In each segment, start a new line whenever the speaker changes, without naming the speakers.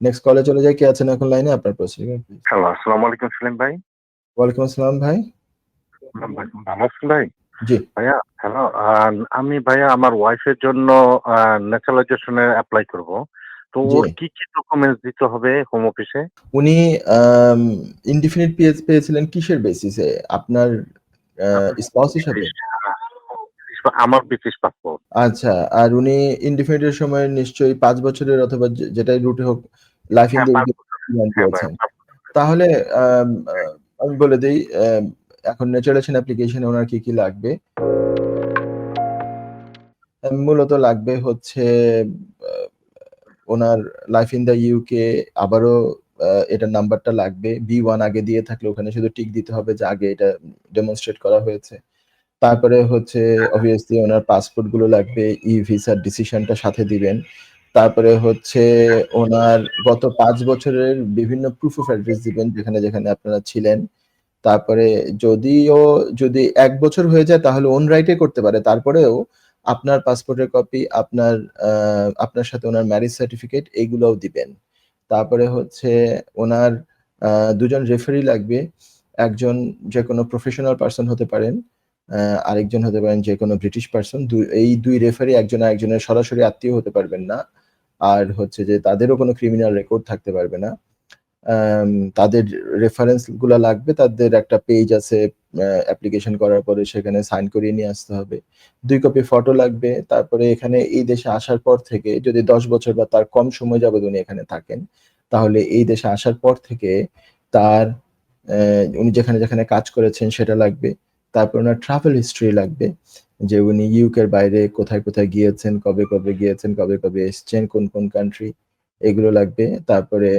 Next কলে চলে যাই। কে আছেন এখন লাইনে আপনার প্রশ্ন
হ্যালো আসসালামু আলাইকুম সেলিম ভাই।
ওয়ালাইকুম আসসালাম ভাই।
ভালো আছেন ভাই?
জি।
ভাইয়া হ্যালো আমি ভাইয়া আমার ওয়াইফের জন্য ন্যাচারালাইজেশনে অ্যাপ্লাই করব। তো ওর কি কি ডকুমেন্টস দিতে হবে হোম অফিসে
উনি ইনডিফিনিট পিএস পেয়েছিলেন কিসের বেসিসে আপনার স্পাউস হিসাবে?
আমার ব্রিটিশ পাসপোর্ট
আচ্ছা আর উনি ইনডিফিনিটের সময় নিশ্চয়ই পাঁচ বছরের অথবা যে- যেটাই রুটে হোক লাইফ
হ্যাঁ, হ্যাঁ
পেয়েছেন তাহলে আম, আহ, আমি বলে দিই আম, এখন ন্যাচারালাইজেশন অ্যাপ্লিকেশনে ওনার কি কি লাগবে? আম, মূলত লাগবে হচ্ছে আহ, ওনার লাইফ ইন দ্য ইউকে আবারও আহ, এটার নাম্বারটা লাগবে। বি ওয়ান আগে দিয়ে থাকলে ওখানে শুধু টিক দিতে হবে যে আগে এটা ডেমনস্ট্রেট করা হয়েছে। তারপরে হচ্ছে অবভিয়াসলি ওনার পাসপোর্টগুলো লাগবে ই ভিসার ডিসিশনটা সাথে দিবেন। তারপরে হচ্ছে, ওনার গত পাঁচ বছরের বিভিন্ন প্রুফ অফ অ্যাড্রেস দিবেন, যেখানে যেখানে আপনারা ছিলেন। তারপরে যদিও যদি এক বছর হয়ে যায়, তাহলে ওন রাইটে করতে পারে। তারপরেও আপনার পাসপোর্টের কপি আপনার আপনার সাথে ওনার ম্যারেজ সার্টিফিকেট এইগুলোও দিবেন। তারপরে হচ্ছে, ওনার দুজন রেফারি লাগবে। একজন যে কোনো প্রফেশনাল পার্সন হতে পারেন। আরেকজন হতে পারেন যে কোনো ব্রিটিশ পার্সন এই দুই রেফারি একজন আরেকজনের সরাসরি আত্মীয় হতে পারবেন না। আর হচ্ছে যে তাদেরও কোনো ক্রিমিনাল রেকর্ড থাকতে পারবে না। তাদের রেফারেন্সগুলা লাগবে, তাদের একটা পেজ আছে অ্যাপ্লিকেশন করার পরে সেখানে সাইন করিয়ে নিয়ে আসতে হবে। দুই কপি ফটো লাগবে, তারপরে এখানে এই দেশে আসার পর থেকে যদি দশ বছর বা তার কম সময় যাবত উনি এখানে থাকেন, তাহলে এই দেশে আসার পর থেকে তার উনি যেখানে যেখানে কাজ করেছেন সেটা লাগবে। তারপর ওনার ট্রাভেল হিস্ট্রি লাগবে, যে উনি ইউকের বাইরে কোথায় কোথায় গিয়েছেন, কবে কবে গিয়েছেন, কবে কবে এসছেন, কোন কোন কান্ট্রি এগুলো লাগবে। তারপরে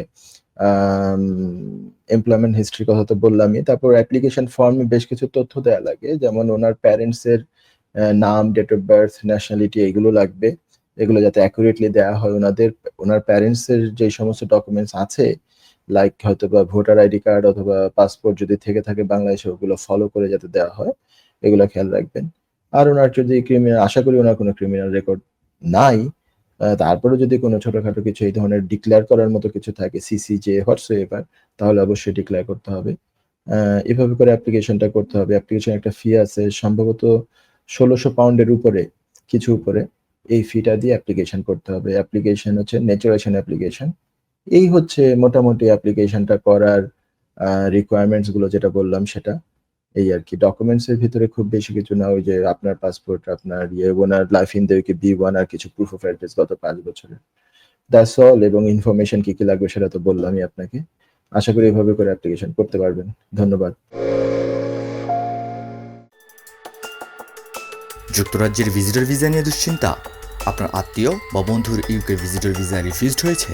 এমপ্লয়মেন্ট হিস্ট্রি কথা তো বললামই। তারপর অ্যাপ্লিকেশন ফর্মে বেশ কিছু তথ্য দেওয়া লাগে, যেমন ওনার প্যারেন্টসের নাম ডেট অফ বার্থ ন্যাশনালিটি এগুলো লাগবে। এগুলো যাতে অ্যাকুরেটলি দেওয়া হয় ওনাদের, ওনার প্যারেন্টসের যে সমস্ত ডকুমেন্টস আছে লাইক হয়তো বা ভোটার আইডি কার্ড অথবা পাসপোর্ট যদি থেকে থাকে বাংলাদেশে, ওগুলো ফলো করে যাতে দেওয়া হয়, এগুলো খেয়াল রাখবেন। আর ওনার যদি ক্রিমিনাল আশা করি ওনার কোনো ক্রিমিনাল রেকর্ড নাই তারপরে যদি কোনো ছোটখাটো কিছু এই ধরনের ডিক্লেয়ার করার মতো কিছু থাকে সিসি যে হোয়াটস এভার তাহলে অবশ্যই ডিক্লেয়ার করতে হবে। এভাবে করে অ্যাপ্লিকেশনটা করতে হবে। অ্যাপ্লিকেশন একটা ফি আছে, সম্ভবত ষোলোশো পাউন্ডের উপরে, কিছু উপরে, এই ফিটা দিয়ে অ্যাপ্লিকেশন করতে হবে। অ্যাপ্লিকেশন হচ্ছে নেচারেশন অ্যাপ্লিকেশন এই হচ্ছে মোটামুটি অ্যাপ্লিকেশনটা করার রিকোয়ারমেন্টসগুলো যেটা বললাম সেটা। এই আর কি ডকুমেন্টস এর ভিতরে খুব বেশি কিছু না, ওই যে আপনার পাসপোর্ট আপনার ইয়ে ওনার life in the UK B one আর কিছু প্রুফ অফ অ্যাড্রেস গত পাঁচ বছরের দ্যাটস অল এবং ইনফরমেশন কি কি লাগবে সেটা তো বললামই আপনাকে। আশা করি এভাবে করে অ্যাপ্লিকেশন করতে পারবেন। ধন্যবাদ।
যুক্তরাজ্যের ভিজিটর ভিসা নিয়ে দুশ্চিন্তা? আপনার আত্মীয় বা বন্ধুর ইউকে ভিজিটর ভিসা রিফিউজড হয়েছে?